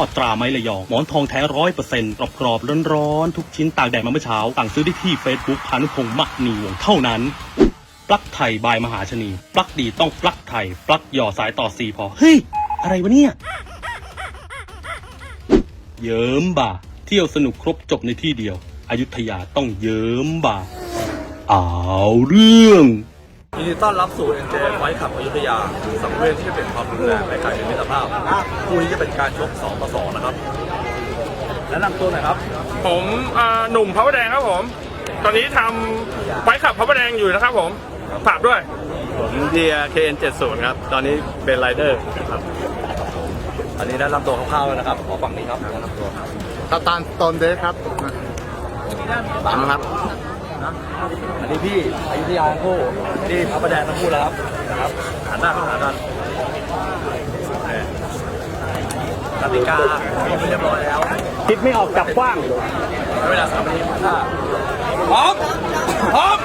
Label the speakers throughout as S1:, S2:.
S1: อดตราไม้ระยอง หมอนทองแท้ร้อยเปอร์เซ็นต์กรอบๆร้อนๆ ทุกชิ้นตากแดดมาเมื่อเช้า สั่งซื้อได้ที่เฟซบุ๊กพานุพงษ์มะนีวงเท่านั้น ปลั๊กไทยบายมหาชนี ปลั๊กดีต้องปลั๊กไทย ปลั๊กหย่อสายต่อสีพอ เฮ้ย อะไรวะเนี่ย เยิ้มบ่า เที่ยวสนุกครบจบในที่เดียว อยุธยาต้องเยิ้มบ่า เอาเรื่อง
S2: ยินดีต้อนรับสู่ NJ ไฟขับอยุธยาสังเวียนที่จะเป็นความรุนแรงและการเป็นมิตรภาพคู่นี้จะเป็นการชก2ต่อ2นะครับแนะนำตัวหน่อยครับ
S3: ผมอ่าหนุ่มพระประแดงครับผม ตอนนี้ทำไฟขับพระประแดงอยู่นะครับผมฝากด้วย
S2: ผมเดีย KN70 ครับ ตอนนี้เป็นไรเดอร์ครับอันนี้แนะนำตัวคร่าวๆนะครับ ขอฝั่งนี้ครับแนะนำตัว
S4: ตาตานตอนเดย์ครับบังครับ
S2: อันนี้พี่อยุธยาทั้งคู่นี่พระประแดงทั้งคู่แล้วครับนะครับหันหน้าเข้าหากันกติกามีไปเรียบร้อยแล้ว
S1: คิดไม่ออกจับกว้าง
S2: เวลาสามนาทีถ้าพร้อมพร้อม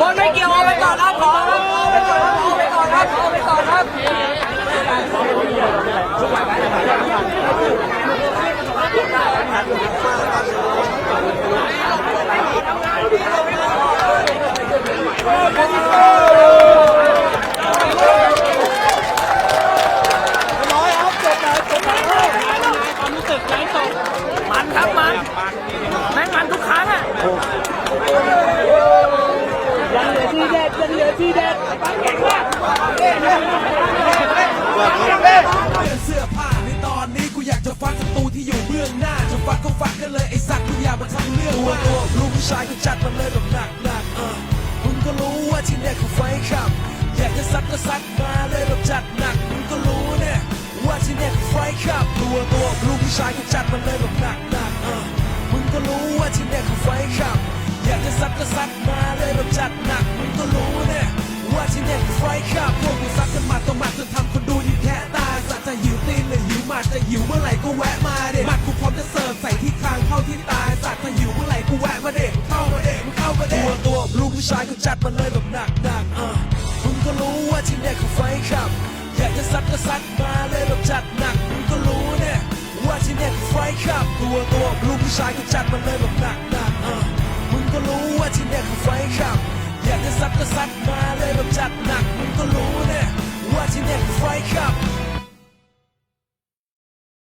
S5: คนไม่เกี่ยวเอาไปก่อนครับขอเอาไปก่อนครับเอาไปก่อนครับเอาไปก่อนครับมั ก
S6: จะซัดก็ซัดมาเลยแบบจัดหนักมึงก็รู้เนี่ยว่าที่เนี่ยคือไฟขับตัวตัวลูกผู้ชายก็จัดมาเลยแบบหนักหนักเออมึงก็รู้ว่าที่เนี่ยคือไฟขับ อยากจะซัดก็ซัดมาเลยแบบจัดหนักมึงก็รู้เนี่ยว่าที่เนี่ยคือไฟขับพวกกูซัดกันมาต่อมาจนทำคนดูยิ่งแค่ตายสัตว์จะหิวตีนหรือหิวมัดจะหิวเมื่อไหร่ก็แวะมาเด็หมัดกูพร้อมจะเสิร์ฟใส่ที่คางเข้าที่ตาสัตว์จะหิวเมื่อไหร่กูแวะมาเด็เข้ามาเด็มึงเข้ามาเด็ตัวตัวลูกผู้ชายก็จัดมาเลยแบบหนักหนักเออ ก็รู้ว่าที่เนี่ยคือไฟขับ อยากจะซัดก็ซัดมาเลยแบบจัดหนักมึงก็รู้เนี่ยว่าที่เนี่ยคือไฟขับตัวตัวลูกผู้ชายก็จ